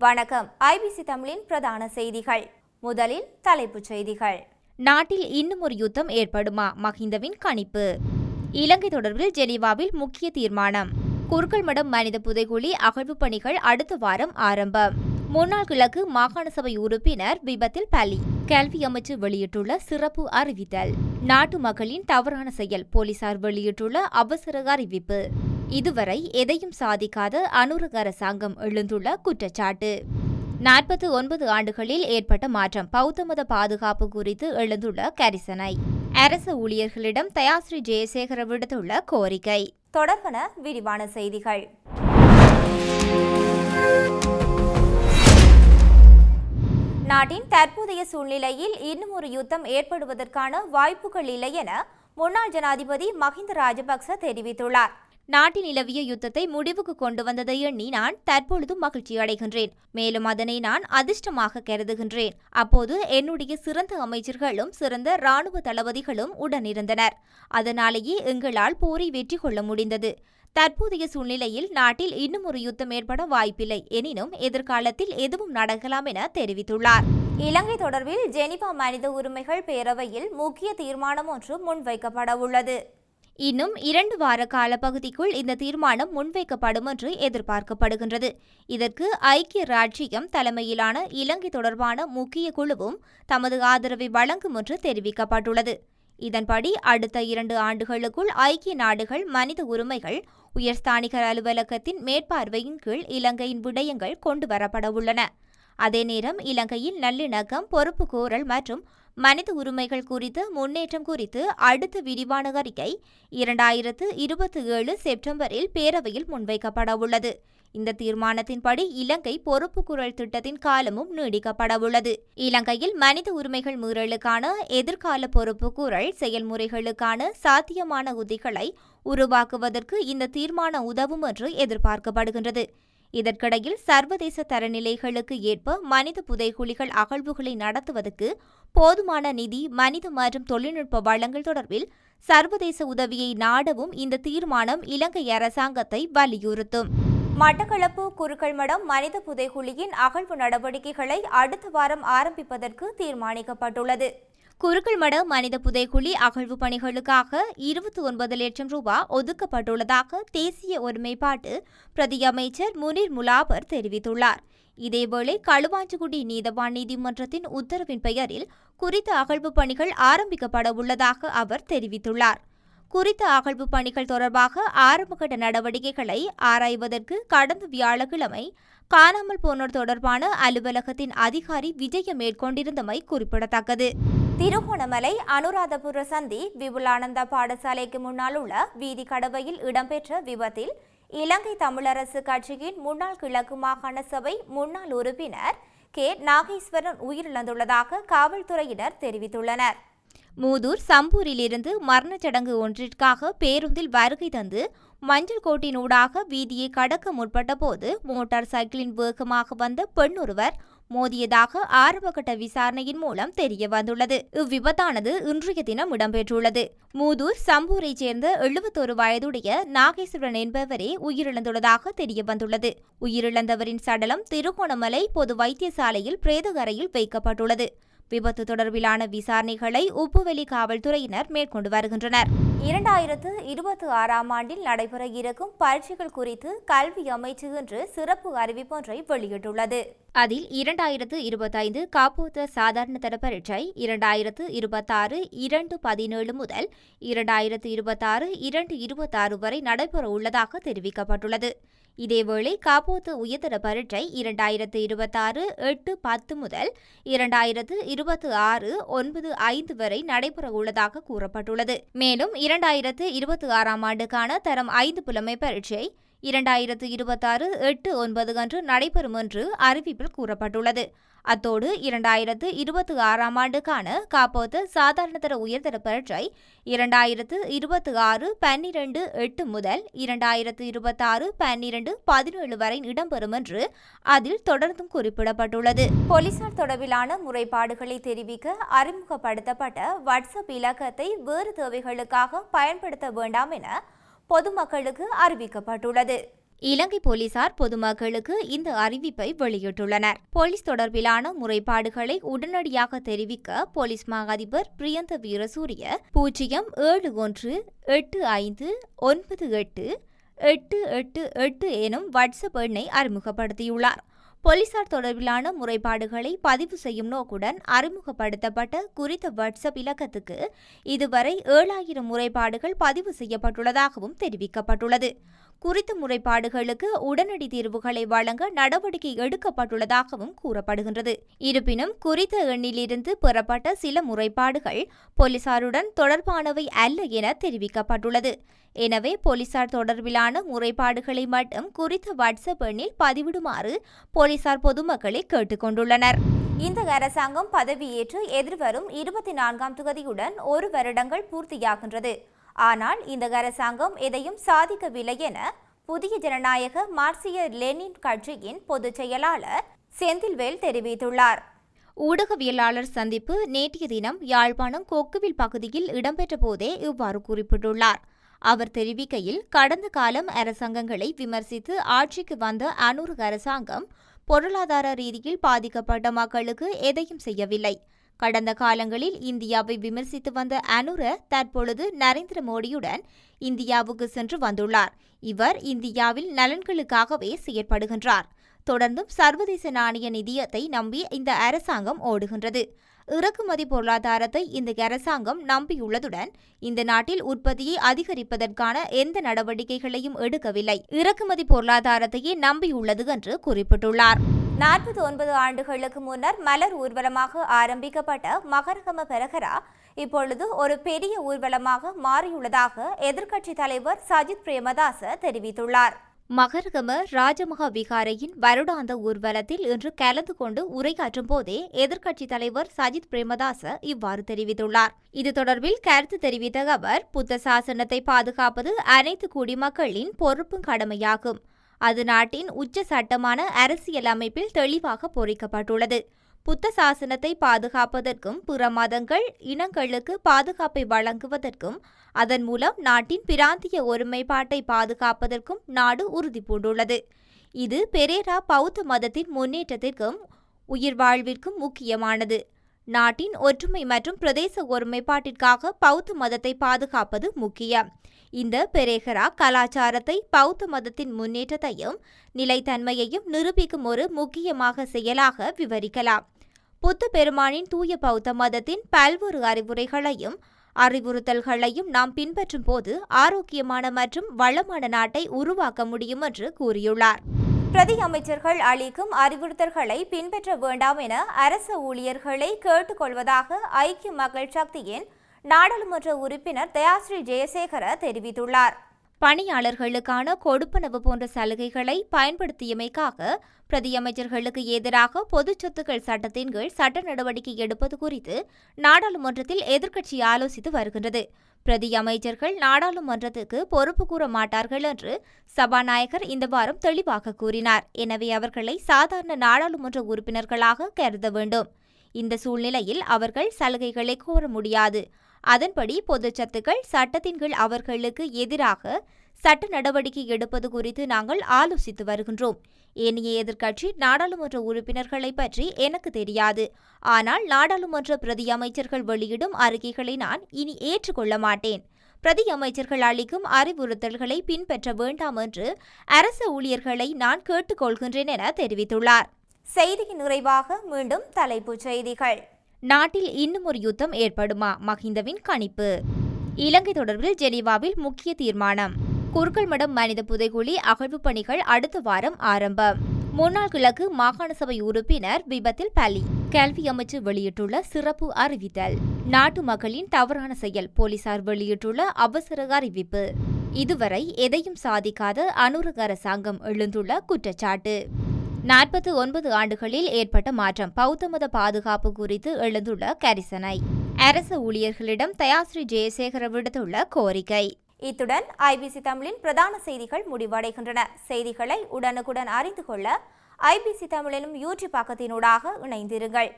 வணக்கம். ஐபிசி தமிழின் பிரதான செய்திகள். முதலில் தலைப்புச் செய்திகள். நாட்டில் இன்னும் ஒரு யுத்தம் ஏற்படுமா? மஹிந்தவின் கணிப்பு. இலங்கை தொடர்பில் ஜெனீவாவில் முக்கிய தீர்மானம். குறுக்கல்மடம் மனித புதைகுழி அகழ்வு பணிகள் அடுத்த வாரம் ஆரம்பம். முன்னாள் கிழக்கு மாகாண சபை உறுப்பினர் விபத்தில் பலி. கல்வி அமைச்சு வெளியிட்டுள்ள சிறப்பு அறிவித்தல். நாட்டு மக்களின் தவறான செயல் போலீசார் வெளியிட்டுள்ள அவசர அறிவிப்பு. இதுவரை எதையும் சாதிக்காத அனுரக அரசாங்கம் எழுந்துள்ள குற்றச்சாட்டு. நாற்பத்தி ஒன்பது ஆண்டுகளில் ஏற்பட்ட மாற்றம் பௌத்த மத பாதுகாப்பு குறித்து எழுந்துள்ள கரிசனை. அரசு ஊழியர்களிடம் தயாஸ்ரீ ஜெயசேகர விடுத்துள்ள கோரிக்கை. தொடர்பன விரிவான செய்திகள். நாட்டின் தற்போதைய சூழ்நிலையில் இன்னும் ஒரு யுத்தம் ஏற்படுவதற்கான வாய்ப்புகள் இல்லை என முன்னாள் ஜனாதிபதி மஹிந்த ராஜபக்ச தெரிவித்துள்ளார். நாட்டில் நிலவிய யுத்தத்தை முடிவுக்கு கொண்டு வந்ததை எண்ணி நான் தற்பொழுது மகிழ்ச்சி அடைகின்றேன். மேலும் அதனை நான் அதிர்ஷ்டமாக கருதுகின்றேன். அப்போது என்னுடைய சிறந்த அமைச்சர்களும் சிறந்த இராணுவ தளபதிகளும் உடனிருந்தனர். அதனாலேயே எங்களால் போரை வெற்றி கொள்ள முடிந்தது. தற்போதைய சூழ்நிலையில் நாட்டில் இன்னும் ஒரு யுத்தம் ஏற்பட வாய்ப்பில்லை எனினும் எதிர்காலத்தில் எதுவும் நடக்கலாம் என தெரிவித்துள்ளார். இலங்கை தொடர்பில் ஜெனிவா மனித உரிமைகள் பேரவையில் முக்கிய தீர்மானம் ஒன்று முன்வைக்கப்பட உள்ளது இன்னும் இரண்டு வார கால பகுதிக்குள் இந்த தீர்மானம் முன்வைக்கப்படும் என்று எதிர்பார்க்கப்படுகின்றது. இதற்கு ஐக்கிய ராஜ்யம் தலைமையிலான இலங்கை தொடர்பான முக்கிய குழுவும் தமது ஆதரவை வழங்கும் என்று தெரிவிக்கப்பட்டுள்ளது. இதன்படி அடுத்த இரண்டு ஆண்டுகளுக்குள் ஐக்கிய நாடுகள் மனித உரிமைகள் உயர்ஸ்தானிகர் அலுவலகத்தின் மேற்பார்வையின் கீழ் இலங்கையின் விடயங்கள் கொண்டுவரப்பட உள்ளன அதே நேரம் இலங்கையில் நல்லிணக்கம் பொறுப்பு கூறல் மற்றும் மனித உரிமைகள் குறித்த முன்னேற்றம் குறித்து அடுத்த விரிவான அறிக்கை இரண்டாயிரத்து இருபத்தி ஏழு செப்டம்பரில் பேரவையில் முன்வைக்கப்பட உள்ளது. இந்த தீர்மானத்தின்படி இலங்கை பொறுப்பு குரல் திட்டத்தின் காலமும் நீடிக்கப்பட உள்ளது. இலங்கையில் மனித உரிமைகள் மீறலுக்கான எதிர்கால பொறுப்பு குரல் செயல்முறைகளுக்கான சாத்தியமான உத்திகளை உருவாக்குவதற்கு இந்த தீர்மானம் உதவும் என்று எதிர்பார்க்கப்படுகின்றது. இதற்கிடையில் சர்வதேச தரநிலைகளுக்கு ஏற்ப மனித புதைகுழிகள் அகழ்வுகளை நடத்துவதற்கு போதுமான நிதி மனித மற்றும் தொழில்நுட்ப வளங்கள் தொடர்பில் சர்வதேச உதவியை நாடவும் இந்த தீர்மானம் இலங்கை அரசாங்கத்தை வலியுறுத்தும். மட்டக்களப்பு குறுக்கள்மடம் மனித புதைகுழியின் அகழ்வு நடவடிக்கைகளை அடுத்த வாரம் ஆரம்பிப்பதற்கு தீர்மானிக்கப்பட்டுள்ளது. குருக்கள்மட மனித புதைக்குழி அகழ்வு பணிகளுக்காக இருபத்தி ஒன்பது லட்சம் ரூபாய் ஒதுக்கப்பட்டுள்ளதாக தேசிய ஒருமைப்பாட்டு பிரதியமைச்சர் முனிர் முலாபர் தெரிவித்துள்ளார். இதேவேளை களுவாஞ்சிக்குடி நீதவான் நீதிமன்றத்தின் உத்தரவின் பெயரில் குறித்த அகழ்வு பணிகள் ஆரம்பிக்கப்பட உள்ளதாக அவர் தெரிவித்துள்ளார். குறித்த அகழ்வு பணிகள் தொடர்பாக ஆரம்பகட்ட நடவடிக்கைகளை ஆராய்வதற்கு கடந்த வியாழக்கிழமை காணாமல் போனோர் தொடர்பான அலுவலகத்தின் அதிகாரி விஜயம் மேற்கொண்டிருந்தமை குறிப்பிடத்தக்கது. திருகோணமலை அனுராதபுர சந்தி விபுலானந்தா பாடசாலைக்கு முன்னால் உள்ள வீதி கடவையில் இடம்பெற்ற விபத்தில் இலங்கை தமிழரசு கட்சியின் முன்னாள் கிழக்கு மாகாண சபை முன்னாள் உறுப்பினர் கே. நாகேஸ்வரன் உயிரிழந்துள்ளதாக காவல்துறையினர் தெரிவித்துள்ளனர். மூதூர் சம்பூரிலிருந்து மரணச் சடங்கு ஒன்றிற்காக பேருந்தில் வருகை தந்து மஞ்சள் கோட்டினூடாக வீதியை கடக்க முற்பட்ட போது மோட்டார் சைக்கிளின் வேகமாக வந்த பெண் ஒருவர் மோதியதாக ஆரம்பகட்ட விசாரணையின் மூலம் தெரிய வந்துள்ளது. இவ்விபத்தானது இன்றைய தினம் இடம்பெற்றுள்ளது. மூதூர் சம்பூரைச் சேர்ந்த எழுபத்தோரு வயதுடைய நாகேஸ்வரன் என்பவரே உயிரிழந்துள்ளதாக தெரிய வந்துள்ளது. உயிரிழந்தவரின் சடலம் திருகோணமலை பொது வைத்தியசாலையில் பிரேதகரையில் வைக்கப்பட்டுள்ளது. விபத்து தொடர்பிலான விசாரணைகளை உப்புவெளி காவல்துறையினர் மேற்கொண்டு வருகின்றனர். இரண்டாயிரத்து இருபத்தி ஆறாம் ஆண்டில் நடைபெற இருக்கும் பரீட்சைகள் குறித்து கல்வி அமைச்சு இன்று சிறப்பு அறிவிப்பொன்றை வெளியிட்டுள்ளது. அதில் இரண்டாயிரத்து இருபத்தைந்து காப்போத்த சாதாரண தர பரீட்சை இரண்டாயிரத்து இருபத்தாறு இரண்டு பதினேழு முதல் இரண்டாயிரத்து இருபத்தாறு இரண்டு இருபத்தாறு வரை நடைபெற உள்ளதாக தெரிவிக்கப்பட்டுள்ளது. இதேவேளை காப்போத்து உயர்தர பரீட்சை இரண்டாயிரத்து இருபத்தாறு எட்டு பத்து முதல் இரண்டாயிரத்து இருபத்தி ஆறு ஒன்பது ஐந்து வரை நடைபெற உள்ளதாக கூறப்பட்டுள்ளது. மேலும் இரண்டாயிரத்து இருபத்தி ஆறாம் ஆண்டுக்கான தரம் ஐந்து புலமை பரீட்சை இரண்டாயிரத்து இருபத்தாறு எட்டு ஒன்பது அன்று நடைபெறும் என்று அறிவிப்பில் கூறப்பட்டுள்ளது. அத்தோடு இரண்டாயிரத்து இருபத்தி ஆறாம் ஆண்டுக்கான காப்போத்து சாதாரணதர உயர்தர பரீட்சை இரண்டாயிரத்து இருபத்தி ஆறு பன்னிரண்டு எட்டு முதல் இரண்டாயிரத்து இருபத்தாறு பன்னிரண்டு பதினேழு வரை இடம்பெறும் என்று அதில் தொடர்ந்தும் குறிப்பிடப்பட்டுள்ளது. போலீசார் தொடர்பிலான முறைப்பாடுகளை தெரிவிக்க அறிமுகப்படுத்தப்பட்ட வாட்ஸ்அப் இலக்கத்தை வேறு தேவைகளுக்காக பயன்படுத்த வேண்டாம் என பொதுமக்களுக்கு அறிவிக்கப்பட்டுள்ளது. இலங்கை போலீசார் பொதுமக்களுக்கு இந்த அறிவிப்பை வெளியிட்டுள்ளனர். போலீஸ் தொடர்பிலான முறைப்பாடுகளை உடனடியாக தெரிவிக்க போலீஸ் மகாதிபர் அதிபர் பிரியந்த வீரசூரிய பூஜ்ஜியம் ஏழு ஒன்று எட்டு ஐந்து ஒன்பது எட்டு எட்டு எட்டு எட்டு எனும் வாட்ஸ்அப் எண்ணை அறிமுகப்படுத்தியுள்ளார். போலீசார் தொடர்பிலான முறைப்பாடுகளை பதிவு செய்யும் நோக்குடன் அறிமுகப்படுத்தப்பட்ட குறித்த வாட்ஸ்அப் இலக்கத்துக்கு இதுவரை ஏழாயிரம் முறைப்பாடுகள் பதிவு செய்யப்பட்டுள்ளதாகவும் தெரிவிக்கப்பட்டுள்ளது. குறித்த முறைப்பாடுகளுக்கு உடனடி தீர்வுகளை வழங்க நடவடிக்கை எடுக்கப்பட்டுள்ளதாகவும் கூறப்படுகின்றது. இருப்பினும் குறித்த எண்ணிலிருந்து பெறப்பட்ட சில முறைப்பாடுகள் போலீசாருடன் தொடர்பானவை அல்ல என தெரிவிக்கப்பட்டுள்ளது. எனவே போலீசார் தொடர்பிலான முறைப்பாடுகளை மட்டும் குறித்த வாட்ஸ்அப் எண்ணில் பதிவிடுமாறு போலீசார் பொதுமக்களை கேட்டுக்கொண்டுள்ளனர். இந்த அரசாங்கம் பதவியேற்று எதிர்வரும் இருபத்தி நான்காம் தொகுதியுடன் ஒரு வருடங்கள் பூர்த்தியாகின்றது. ஆனால் இந்த அரசாங்கம் எதையும் சாதிக்கவில்லை என புதிய ஜனநாயக மார்க்சிய லெனின் கட்சியின் பொதுச் செயலாளர் செந்தில்வேல் தெரிவித்துள்ளார். ஊடகவியலாளர் சந்திப்பு நேற்றைய தினம் யாழ்ப்பாணம் கொக்குவில் பகுதியில் இடம்பெற்ற போதே இவ்வாறு குறிப்பிட்டுள்ளார். அவர் தெரிவிக்கையில் கடந்த காலம் அரசாங்கங்களை விமர்சித்து ஆட்சிக்கு வந்த அனூர் அரசாங்கம் பொருளாதார ரீதியில் பாதிக்கப்பட்ட மக்களுக்கு எதையும் செய்யவில்லை. கடந்த காலங்களில் இந்தியாவை விமர்சித்து வந்த அனுர தற்பொழுது நரேந்திர மோடியுடன் இந்தியாவுக்கு சென்று வந்துள்ளார். இவர் இந்தியாவில் நலன்களுக்காகவே செயற்படுகின்றார். தொடர்ந்தும் சர்வதேச நாணய நிதியத்தை நம்பி இந்த அரசாங்கம் ஓடுகின்றது. இறக்குமதி பொருளாதாரத்தை இந்த அரசாங்கம் நம்பியுள்ளதுடன் இந்த நாட்டில் உற்பத்தியை அதிகரிப்பதற்கான எந்த நடவடிக்கைகளையும் எடுக்கவில்லை. இறக்குமதி பொருளாதாரத்தையே நம்பியுள்ளது என்று குறிப்பிட்டுள்ளார். நாற்பத்தி ஒன்பது ஆண்டுகளுக்கு முன்னர் மலர் ஊர்வலமாக ஆரம்பிக்கப்பட்ட மகரகம பெரகரா இப்பொழுது ஒரு பெரிய ஊர்வலமாக மாறியுள்ளதாக எதிர்க்கட்சி தலைவர் சஜித் பிரேமதாச தெரிவித்துள்ளார். மகரகம ராஜமகா விகாரையின் வருடாந்த ஊர்வலத்தில் இன்று கலந்து கொண்டு உரையாற்றும் போதே எதிர்க்கட்சித் தலைவர் சஜித் பிரேமதாச இவ்வாறு தெரிவித்துள்ளார். இது தொடர்பில் கருத்து தெரிவித்த அவர் புத்த சாசனத்தை பாதுகாப்பது அனைத்து குடிமக்களின் பொறுப்பும் கடமையாகும். அது நாட்டின் உச்ச சட்டமான அரசியல் அமைப்பில் தெளிவாக பொறிக்கப்பட்டுள்ளது. புத்த சாசனத்தை பாதுகாப்பதற்கும் பிற மதங்கள் இனங்களுக்கு பாதுகாப்பை வழங்குவதற்கும் அதன் மூலம் நாட்டின் பிராந்திய ஒருமைப்பாட்டை பாதுகாப்பதற்கும் நாடு உறுதி பூண்டுள்ளது. இது பெரேரா பௌத்த மதத்தின் முன்னேற்றத்திற்கும் உயிர் வாழ்விற்கும் முக்கியமானது. நாட்டின் ஒற்றுமை மற்றும் பிரதேச ஒருமைப்பாட்டிற்காக பௌத்த மதத்தை பாதுகாப்பது முக்கியம். இந்த பெரேகரா கலாச்சாரத்தை பௌத்த மதத்தின் முன்னேற்றத்தையும் நிலைத்தன்மையையும் நிரூபிக்கும் ஒரு முக்கியமாக செயலாக விவரிக்கலாம். புத்த பெருமானின் தூய பௌத்த மதத்தின் பல்வேறு அறிவுரைகளையும் அறிவுறுத்தல்களையும் நாம் பின்பற்றும் போது ஆரோக்கியமான மற்றும் வளமான நாட்டை உருவாக்க முடியும் என்று கூறியுள்ளார். பிரதி அமைச்சர்கள் அளிக்கும் அறிவுறுத்தல்களை பின்பற்ற வேண்டாம் என அரசு ஊழியர்களை கேட்டுக்கொள்வதாக ஐக்கிய மக்கள் சக்தியின் நாடாளுமன்ற உறுப்பினர் தயாஸ்ரீ ஜெயசேகர தெரிவித்துள்ளார். பணியாளர்களுக்கான கொடுப்பனவு போன்ற சலுகைகளை பயன்படுத்தியமைக்காக பிரதியமைச்சர்களுக்கு எதிராக பொது சொத்துக்கள் சட்டத்தின் கீழ் சட்ட நடவடிக்கை எடுப்பது குறித்து நாடாளுமன்றத்தில் எதிர்க்கட்சி ஆலோசித்து வருகின்றது. பிரதி அமைச்சர்கள் நாடாளுமன்றத்துக்கு பொறுப்பு கூற மாட்டார்கள் என்று சபாநாயகர் இந்த வாரம் தெளிவாக கூறினார். எனவே அவர்களை சாதாரண நாடாளுமன்ற உறுப்பினர்களாக கருத வேண்டும். இந்த சூழ்நிலையில் அவர்கள் சலுகைகளை கோர முடியாது. அதன்படி பொதுச்சத்துக்கள் சட்டத்தின் கீழ் அவர்களுக்கு எதிராக சட்ட நடவடிக்கை எடுப்பது குறித்து நாங்கள் ஆலோசித்து வருகின்றோம். ஏனைய எதிர்க்கட்சி நாடாளுமன்ற உறுப்பினர்களை பற்றி எனக்கு தெரியாது. ஆனால் நாடாளுமன்ற பிரதி அமைச்சர்கள் வெளியிடும் அறிக்கைகளை நான் இனி ஏற்றுக்கொள்ள மாட்டேன். பிரதி அமைச்சர்கள் அளிக்கும் அறிவுறுத்தல்களை பின்பற்ற வேண்டாம் என்று அரசு ஊழியர்களை நான் கேட்டுக்கொள்கின்றேன் என தெரிவித்துள்ளார். செய்தியின் நிறைவாக மீண்டும் தலைப்புச் செய்திகள். நாட்டில் இன்னும் ஒரு யுத்தம் ஏற்படுமா? மஹிந்தவின் கணிப்பு. இலங்கை தொடர்பில் ஜெனீவாவில் முக்கிய தீர்மானம். குறுக்கல்மடம் மனித புதைகுழி அகழ்வு பணிகள் அடுத்த வாரம் ஆரம்பம். முன்னாள் கிழக்கு மாகாண சபை உறுப்பினர் விபத்தில் பலி. கல்வி அமைச்சு வெளியிட்டுள்ள சிறப்பு அறிவித்தல். நாட்டு மக்களின் தவறான செயல் போலீசார் வெளியிட்டுள்ள அவசர அறிவிப்பு. இதுவரை எதையும் சாதிக்காத அனுரக அரசாங்கம் எழுந்துள்ள குற்றச்சாட்டு. நாற்பத்தி ஒன்பது ஆண்டுகளில் ஏற்பட்ட மாற்றம் பௌத்த மத பாதுகாப்பு குறித்து எழுந்துள்ள கரிசனை. அரசு ஊழியர்களிடம் தயாஸ்ரீ ஜெயசேகர விடுத்துள்ள கோரிக்கை. இத்துடன் ஐபிசி தமிழின் பிரதான செய்திகள் முடிவடைகின்றன. செய்திகளை உடனுக்குடன் அறிந்து கொள்ள ஐபிசி தமிழிலும் யூடியூப் பக்கத்தினூடாக இணைந்திருங்கள்.